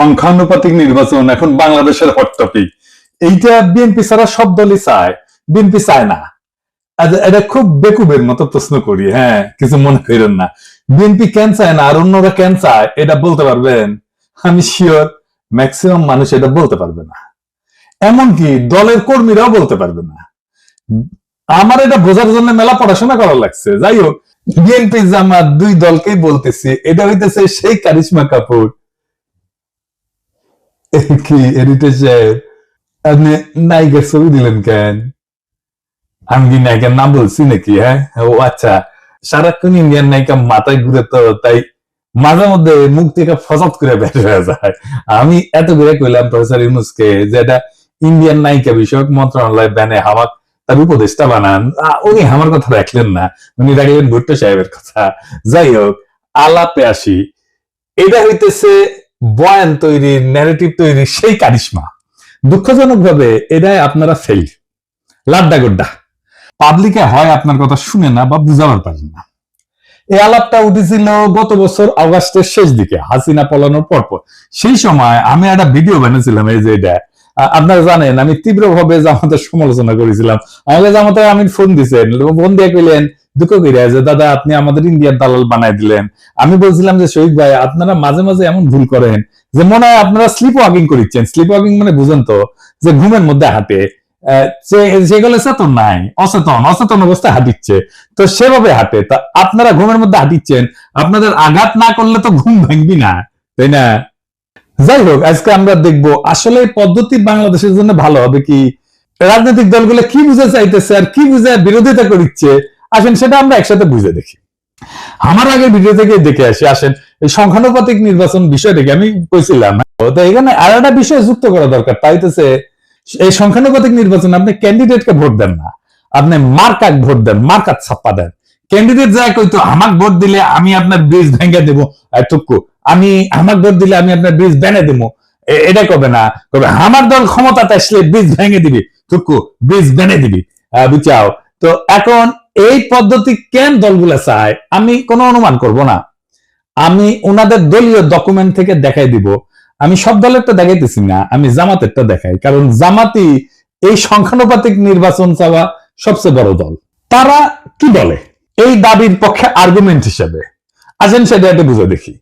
সংখ্যানুপাতিক নির্বাচন এখন বাংলাদেশের হট টপিক এইটা বিএনপি ছাড়া সব দলই চায়। বিএনপি চায় না। এটা খুব বেকুবের মতো প্রশ্ন করি হ্যাঁ কিছু মনে করেন না। বিএনপি কেন চায় না আর অন্যরা কেন চায়, এটা বলতে পারবেন? আমি শিওর ম্যাক্সিমাম মানুষ এটা বলতে পারবে না। এমনকি দলের কর্মীরাও বলতে পারবে না। আমার এটা বোঝার জন্য মেলা পড়াশোনা করা লাগছে। যাই হোক বিএনপি জামাত দুই দলকেই বলতেছি। এটা হইতেছে সেই কারিশমা কাপুর। কি এডিটর সাহেব? আপনি নায়িকার ছবি দিলেন কেন? আমি কি নায়িকার নাম বলছি নাকি হ্যাঁ? ও আচ্ছা সারাক্ষণ ইন্ডিয়ান নায়িকা মাথায় ঘুরে তো, তাই মাঝে মধ্যে মুখ থেকে করে বের হয়ে যায়। আমি এত করে কইলাম প্রফেসর ইউনুসকে যে এটা ইন্ডিয়ান নায়িকা বিষয়ক মন্ত্রণালয় ব্যানে হামাক তার উপদেষ্টা বানান। উনি আমার কথা রাখলেন না, উনি রাখলেন ভুট্টো সাহেবের কথা। যাই হোক, আলাপে আসি। এটা হইতেছে বয়ান তৈরি ন্যারেটিভ তৈরি, সেই কারিশমা। দুঃখজনক ভাবে এটাই আপনারা ফেল লাড্ডা গোড্ডা। পাবলিকে হয় আপনার কথা শুনে না বা বুঝাবার পারেন না। এই আলাপটা উঠেছিল গত বছর অগাস্টের শেষ দিকে, হাসিনা পলানোর পর পর সেই সময় আমি একটা ভিডিও বানিয়েছিলাম, এই যে এটা আপনারা জানেন, আমি তীব্রভাবে জামাতের সমালোচনা করেছিলাম। আমাকে জামাতে আমি ফোন দিছেন, ফোন দিয়ে কইলেন, দুঃখ করিয়া যে দাদা, আপনি আমাদের ইন্ডিয়ার দালাল বানাই দিলেন। আমি বলছিলাম যে, শহীদ ভাই, আপনারা মাঝে মাঝে এমন ভুল করেন যে, মনে হয় আপনারা স্লিপ ওয়াকিং করিচ্ছেন। স্লিপ ওয়াকিং মানে বুঝেন তো, যে ঘুমের মধ্যে হাঁটে। সেগুলো চেতন নাই, অচেতন অচেতন অবস্থায় হাঁটিচ্ছে। তো সেভাবে হাঁটে। তা আপনারা ঘুমের মধ্যে হাঁটিচ্ছেন, আপনাদের আঘাত না করলে তো ঘুম ভাঙবি না, তাই না? যাই হোক আজকে আমরা দেখব আসলে পদ্ধতি বাংলাদেশের জন্য ভালো হবে কি? রাজনৈতিক দলগুলো কি বুঝে চাইতেছে আর কি বুঝে বিরোধিতা করিচ্ছে? আসেন, সেটা আমরা একসাথে বুঝে দেখি। আমার আগে ভিডিও থেকে দেখে আসি। আসেন, এই সংখ্যানুপাতিক নির্বাচন বিষয়টাকে আমি কইছিলাম। তো এখানে আর একটা বিষয় যুক্ত করা দরকার। তাই হচ্ছে এই সংখ্যানুপাতিক নির্বাচন আপনি ক্যান্ডিডেটকে ভোট দেন না। আপনি মার্কাক ভোট দেন মার্কাত ছাপ্পা দেন। ক্যান্ডিডেট যায় কইতো, আমাক ভোট দিলে আমি আপনার ব্রিজ ভেঙে দেবো। টুকু আমি, আমাক ভোট দিলে আমি আপনার ব্রিজ বেনে দেবো এটা কবে না? কবে? আমার দল ক্ষমতাতে আসলে ব্রিজ ভেঙে দিবি। টুকু ব্রিজ বেনে দিবি। বুঝাও। তো এখন এই পদ্ধতি কেন দলগুলা চায়, আমি কোনো অনুমান করব না। আমি ওনাদের দলীয় ডকুমেন্ট থেকে দেখাই দিব। আমি সব দলেরটা দেখাইতেছি না, আমি জামাতেরটা দেখাই, কারণ জামাতি এই সংখ্যানুপাতিক নির্বাচন চাওয়া সবচেয়ে বড় দল। তারা কি বলে? এই দাবির পক্ষে আর্গুমেন্ট হিসেবে। আসেন সেটা একটু বুঝে দেখি।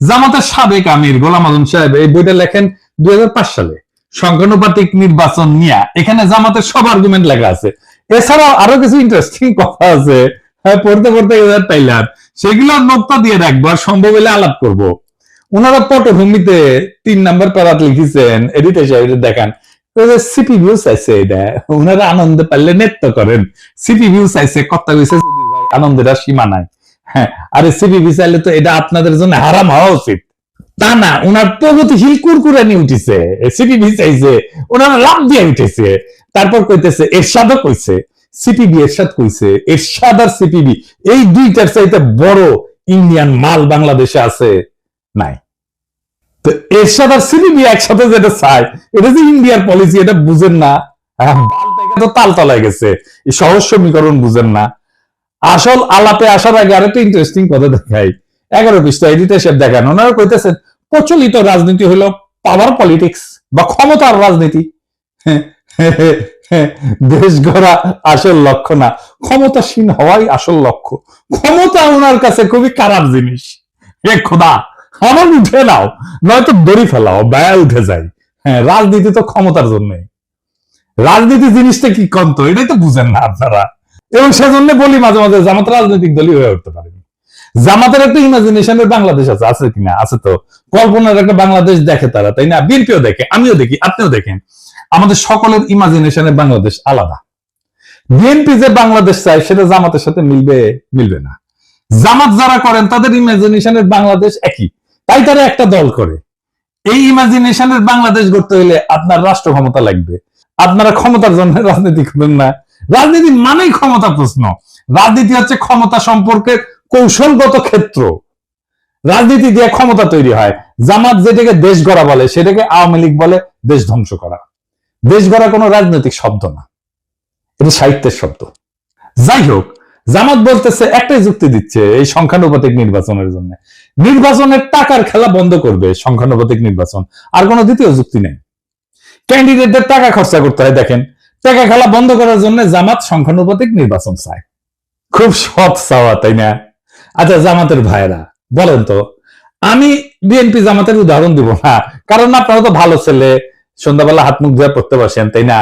জামাতের সাবেক আমির গোলাম আজম সাহেব এই বইটা লেখেন দুই সালে। সংখ্যানুপাতিক নির্বাচন নিয়ে এখানে জামাতের সব আর্গুমেন্ট লেখা আছে। এছাড়াও আরও কিছু ইন্টারেস্টিং কথা আছে। হ্যাঁ পড়তে পড়তে পাইলাম। সেগুলো নোক্তা দিয়ে রাখব আর সম্ভব হলে আলাপ করব। ওনারা পটভূমিতে তিন নাম্বার প্যারাত লিখেছেন এডিটর সাহেব দেখান। সিপি ভিউ চাইছে এটা ওনারা আনন্দে পারলে করেন। সিপি ভিউ চাইছে কথা কইছে আনন্দের সীমা নাই। হ্যাঁ আরে সিপি চাইলে তো এটা আপনাদের জন্য হারাম হওয়া উচিত। তা না, ওনার প্রগতিশীল কুরকুরানি উঠিছে। সিপিবি চাইছে ওনারা লাভ দিয়ে উঠেছে। তারপর কইতেছে, এরশাদও কইছে। সিপিবি এরশাদ কইছে। এরশাদ আর সিপিবি এই দুইটার চাইতে বড় ইন্ডিয়ান মাল বাংলাদেশে আছে নাই। তো এরশাদ আর সিপিবি একসাথে যেটা চায় এটা যে ইন্ডিয়ার পলিসি এটা বুঝেন না। হ্যাঁ, তো তাল তলায় গেছে। সহজ সমীকরণ বুঝেন না। আসল আলাপে আসার আগে আরেকটা ইন্টারেস্টিং কথা দেখাই। এগারো পৃষ্ঠা এডিটর সাহেব দেখান। ওনারা কইতেছেন প্রচলিত রাজনীতি হলো পাওয়ার পলিটিক্স বা ক্ষমতার রাজনীতি। দেশ গড়া আসল লক্ষ্য না। ক্ষমতাসীন হওয়াই আসল লক্ষ্য। ক্ষমতা ওনার কাছে খুবই খারাপ জিনিস। হে খোদা। আমার উঠে নাও, নয়তো দড়ি ফেলাও ব্যয় উঠে যায় হ্যাঁ রাজনীতি তো ক্ষমতার জন্য। রাজনীতি জিনিসটা কি কন্ত? এটাই তো বুঝেন না আপনারা। এবং সেজন্য বলি মাঝে মাঝে, জামাত রাজনৈতিক দলই হয়ে উঠতে পারেনি জামাতের একটা ইমাজিনেশনের বাংলাদেশ আছে আছে কিনা? আছে তো। কল্পনার একটা বাংলাদেশ দেখে তারা, তাই না? বিএনপিও দেখে, আমিও দেখি, আপনিও দেখেন। আমাদের সকলের ইমাজিনেশনের বাংলাদেশ আলাদা। বিএনপি যে বাংলাদেশ চায়, সেটা জামাতের সাথে মিলবে মিলবে না। জামাত যারা করেন, তাদের ইমাজিনেশনের বাংলাদেশ একই। তাই তারা একটা দল করে। এই ইমাজিনেশনের বাংলাদেশ গড়তে হলে আপনার রাষ্ট্র ক্ষমতা লাগবে। আপনারা ক্ষমতার জন্য রাজনীতি করেন না। রাজনীতি মানেই ক্ষমতা প্রশ্ন। রাজনীতি হচ্ছে ক্ষমতা সম্পর্কের কৌশলগত ক্ষেত্র। রাজনীতি দিয়ে ক্ষমতা তৈরি হয়। জামাত যেটাকে দেশ গড়া বলে, সেটাকে আওয়ামী লীগ বলে দেশ ধ্বংস করা। দেশ গড়া কোনো রাজনৈতিক শব্দ না। এটা সাহিত্যের শব্দ। যাই হোক জামাত বলতেছে একটাই যুক্তি দিচ্ছে এই সংখ্যানুপাতিক নির্বাচনের জন্য। নির্বাচনের টাকার খেলা বন্ধ করবে সংখ্যানুপাতিক নির্বাচন, আর কোনো দ্বিতীয় যুক্তি নেই। ক্যান্ডিডেটদের টাকা খরচা করতে হয়, দেখেন, টাকা খেলা বন্ধ করার জন্য জামাত সংখ্যানুপাতিক নির্বাচন চায়। খুব সৎ চাওয়া, তাই না? আচ্ছা জামাতের ভাইরা বলেন তো, আমি বিএনপি জামাতের উদাহরণ দিব না, কারণ আপনারা তো ভালো ছেলে, সন্ধ্যাবেলা হাত মুখ ধুয়ে পড়তে বসেন, তাই না?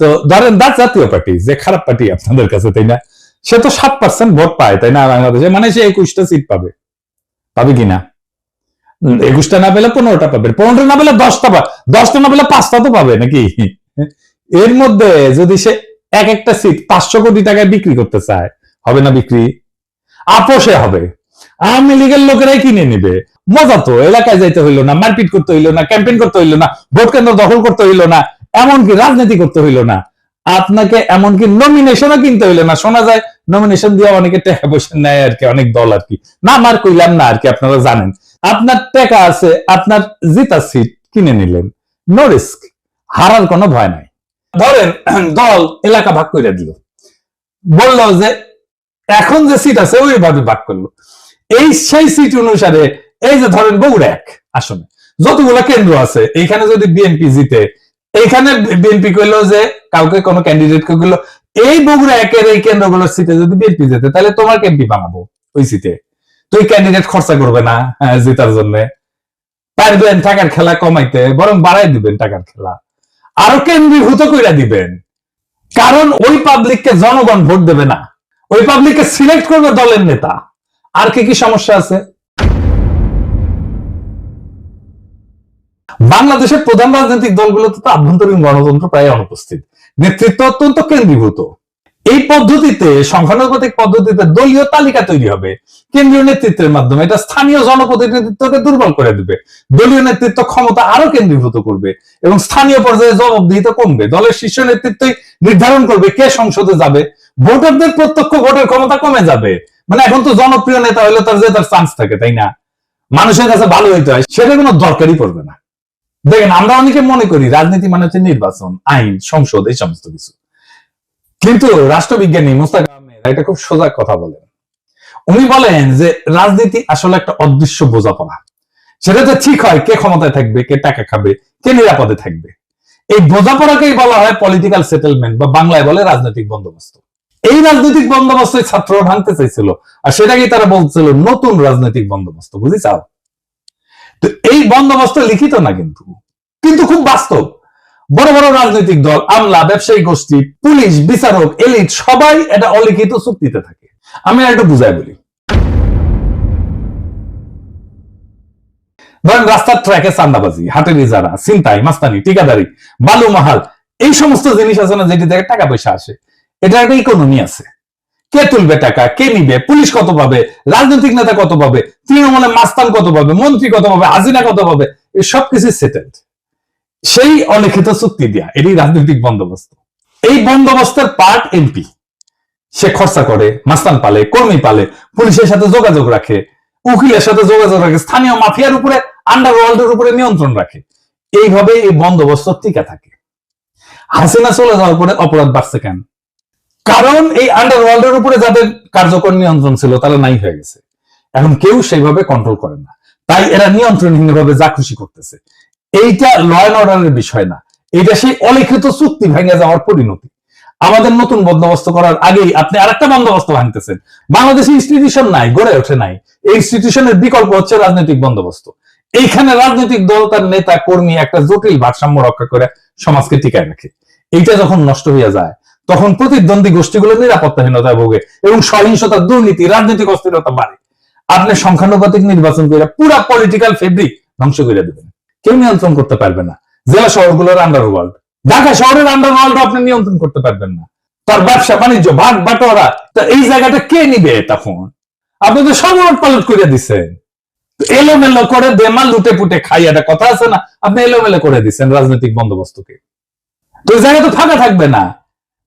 তো ধরেন দা জাতীয় পার্টি, যে খারাপ পার্টি আপনাদের কাছে, তাই না? সে তো সাত পার্সেন্ট ভোট পায় তাই না বাংলাদেশে? মানে সে একুশটা সিট পাবে। পাবে কিনা? একুশটা না পেলে পনেরোটা পাবে। পনেরোটা না পেলে দশটা পাবে দশটা না পেলে পাঁচটা তো পাবে নাকি? এর মধ্যে যদি সে এক একটা সিট পাঁচশো কোটি টাকায় বিক্রি করতে চায় হবে না বিক্রি? আপোষে হবে। আওয়ামী লীগের লোকেরাই কিনে নিবে। মজা তো এলাকায় যাইতে হইল না মারপিট করতে হইল না ক্যাম্পেইন করতে হইল না ভোট কেন্দ্র দখল করতে হইল না এমনকি রাজনীতি করতে হইল না। আপনাকে এমনকি নমিনেশনও কিনতে হইল না শোনা যায় নমিনেশন দিয়ে অনেকে টাকা পয়সা নেয় আর কি, অনেক দল আর কি। না আমার কইলাম না আর কি, আপনারা জানেন। আপনার টাকা আছে, আপনার জিতা সিট কিনে নিলেন। নো রিস্ক হারার কোনো ভয় নাই। ধরেন, দল এলাকা ভাগ করে দিল। বলল যে, এখন যে সিট আছে ওইভাবে ভাগ করল। এই সেই সিট অনুসারে, এই যে ধরেন বগুড়া এক, আসনে। যতগুলো কেন্দ্র আছে, এইখানে যদি বিএনপি জিতে, এইখানে বিএনপি কইলো যে, কাউকে কোনো ক্যান্ডিডেট কইলো এই বগুড়া একের এই কেন্দ্রগুলোর সিটে যদি বিএনপি যেতে তাহলে তোমার এমপি বানাবো ওই সিটে তুই ক্যান্ডিডেট খরচা করবে না হ্যাঁ, জেতার জন্য। পারবেন টাকার খেলা কমাইতে বরং বাড়াই দিবেন টাকার খেলা। আরও কেন্দ্রীভূত কইরা দিবেন। কারণ ওই পাবলিককে জনগণ ভোট দেবে না। ওই পাবলিককে সিলেক্ট করবে দলের নেতা। আর কি কি সমস্যা আছে? বাংলাদেশের প্রধান রাজনৈতিক দলগুলোতে তো আভ্যন্তরীণ গণতন্ত্র প্রায় অনুপস্থিত। নেতৃত্ব অত্যন্ত কেন্দ্রীভূত। এই পদ্ধতিতে, সংখ্যানুপাতিক পদ্ধতিতে দলীয় তালিকা তৈরি হবে। কেন্দ্রীয় নেতৃত্বের মাধ্যমে এটা স্থানীয় জনপ্রতিনিধিত্বকে দুর্বল করে দিবে। দলীয় নেতৃত্ব ক্ষমতা আরও কেন্দ্রীভূত করবে এবং স্থানীয় পর্যায়ে জবাবদিহিতা কমবে। দলের শীর্ষ নেতৃত্বই নির্ধারণ করবে কে সংসদে যাবে। ভোটারদের প্রত্যক্ষ ভোটের ক্ষমতা কমে যাবে। মানে এখন তো জনপ্রিয় নেতা হলে তার যে তার চান্স থাকে, তাই না? মানুষের কাছে ভালো হইতে হয়, সেটা কোনো দরকারই পড়বে না। দেখেন, আমরা অনেকে মনে করি রাজনীতি মানে হচ্ছে নির্বাচন, আইন, সংসদ, এই সমস্ত কিছু। কিন্তু রাষ্ট্রবিজ্ঞানী মুস্তাক আহমেদ এটা খুব সোজা কথা বলেন। উনি বলেন যে রাজনীতি আসলে একটা অদৃশ্য বোঝাপড়া। সেটা তো ঠিক হয় কে ক্ষমতায় থাকবে, কে টাকা খাবে, কে নিরাপদে থাকবে। এই বোঝাপড়াকেই বলা হয় পলিটিক্যাল সেটেলমেন্ট বা বাংলায় বলে রাজনৈতিক বন্দোবস্ত। এই রাজনৈতিক বন্দোবস্ত ছাত্ররা ভাঙতে চাইছিল, আর সেটাকেই তারা বলছিল নতুন রাজনৈতিক বন্দোবস্ত বুঝি চাও? তো এই বন্দোবস্ত লিখিত না কিন্তু। কিন্তু খুব বাস্তব। বড় বড় রাজনৈতিক দল, আমলা, ব্যবসায়ী গোষ্ঠী, পুলিশ, বিচারক, এলিট, সবাই এটা অলিখিত চুক্তিতে থাকে। আমি আর একটু বুঝাই বলি। ধরেন রাস্তার ট্র্যাকে চান্দাবাজি, হাটের ইজারা চিন্তাই মাস্তানি, ঠিকাদারি, বালু মাহাল, এই সমস্ত জিনিস আছে না যেটি থেকে টাকা পয়সা আসে। এটা একটা ইকোনমি আছে। কে তুলবে টাকা? কে নিবে? পুলিশ কত পাবে? রাজনৈতিক নেতা কত পাবে? তৃণমূলে মাস্তান কত পাবে? মন্ত্রী কত পাবে? হাজিনা কত পাবে? সব কিছু সেটেলড সেই অলিখিত চুক্তি দেয়া এটি রাজনৈতিক বন্দোবস্ত। এই বন্দোবস্তের পার্ট এমপি সে খরচা করে, মাস্তান পালে, কর্মী পালে, পুলিশের সাথে যোগাযোগ রাখে, উকিলের সাথে যোগাযোগ রাখে, স্থানীয় মাফিয়ার উপরে আন্ডারওয়ার্ল্ডের উপরে নিয়ন্ত্রণ রাখে। এইভাবে এই বন্দোবস্ত টিকা থাকে। হাসিনা চলে যাওয়ার পরে অপরাধ বাড়ছে কেন? কারণ এই আন্ডারওয়ার্ল্ডের উপরে যাদের কার্যকর নিয়ন্ত্রণ ছিল, তারা নাই হয়ে গেছে। এখন কেউ সেইভাবে কন্ট্রোল করে না। তাই এরা নিয়ন্ত্রণহীনভাবে যা খুশি করতেছে। এইটা ল অ্যান্ড অর্ডারের বিষয় না। এটা সেই অলিখিত চুক্তি ভেঙে যাওয়ার পরিণতি। আমাদের নতুন বন্দোবস্ত করার আগেই আপনি আরেকটা বন্দোবস্ত ভাঙতেছেন। বাংলাদেশে ইনস্টিটিউশন নাই, গড়ে ওঠে নাই। এই ইনস্টিটিউশনের বিকল্প হচ্ছে রাজনৈতিক বন্দোবস্ত। এইখানে রাজনৈতিক দল, তার নেতা, কর্মী একটা জটিল ভারসাম্য রক্ষা করে সমাজকে টিকায় রাখে। এইটা যখন নষ্ট হয়ে যায় তখন প্রতিদ্বন্দ্বী গোষ্ঠীগুলো নিরাপত্তাহীনতায় ভোগে এবং সহিংসতা, দুর্নীতি, রাজনৈতিক অস্থিরতা বাড়ে। আপনি সংখ্যানুপাতিক নির্বাচন করে পুরা পলিটিক্যাল ফেব্রিক ধ্বংস করে দেবেন। কেউ নিয়ন্ত্রণ করতে পারবে না। জেলা শহরগুলোর আন্ডারওয়ার্ল্ড ঢাকা শহরের আন্ডারওয়ার্ল্ড আপনি নিয়ন্ত্রণ করতে পারবেন না। তার ব্যবসা, বাণিজ্য ভাগ বাটোয়ারা, তা এই জায়গাটা কে নিবে তখন? আপনি তো উলট পালট করে দিচ্ছেন এলোমেলো করে দেমা লুটে পুটে খাই একটা কথা আছে না? আপনি এলোমেলো করে দিচ্ছেন রাজনৈতিক বন্দোবস্তকে। তো জায়গা তো ফাঁকা থাকবে না।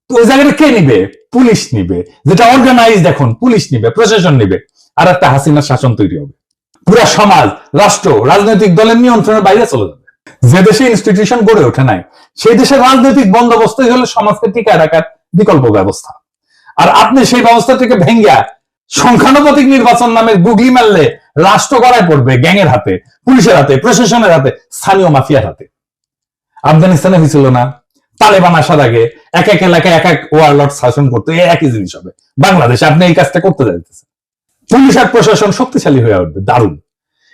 ওই জায়গাটা কে নিবে? পুলিশ নিবে। যেটা অর্গানাইজ এখন, পুলিশ নিবে, প্রশাসন নিবে, আর একটা হাসিনার শাসন তৈরি হবে। পুরা সমাজ, রাষ্ট্র, রাজনৈতিক দলের নিয়ন্ত্রণের বাইরে চলে যাবে। যে দেশে ইনস্টিটিউশন গড়ে ওঠে নাই, সেই দেশের রাজনৈতিক বন্দোবস্তই হলো সমাজকে টিকায় রাখার বিকল্প ব্যবস্থা। আর আপনি সেই ব্যবস্থা থেকে ভেঙ্গা সংখ্যানুপাতিক নির্বাচন নামে গুগলি মারলে রাষ্ট্র গড়ায় পড়বে গ্যাংয়ের হাতে, পুলিশের হাতে, প্রশাসনের হাতে, স্থানীয় মাফিয়ার হাতে। আফগানিস্তানে হয়েছিল না, তালেবান আসার আগে এক এক এলাকায় এক এক ওয়ারলট শাসন করতো এই একই জিনিস হবে। বাংলাদেশে আপনি এই কাজটা করতে যাইতেছেন। পুলিশ আর প্রশাসন শক্তিশালী হয়ে উঠবে, দারুণ।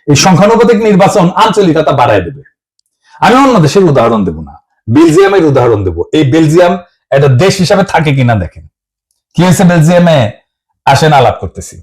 এই সংখ্যানুপাতিক নির্বাচন আঞ্চলিকতা বাড়ায় দেবে। আমি অন্য দেশের উদাহরণ দেব না, বেলজিয়ামের উদাহরণ দেব। এই বেলজিয়াম একটা দেশ হিসাবে থাকে কিনা দেখেন। কি হয়েছে বেলজিয়ামে? আসেন আলাপ করতেছি।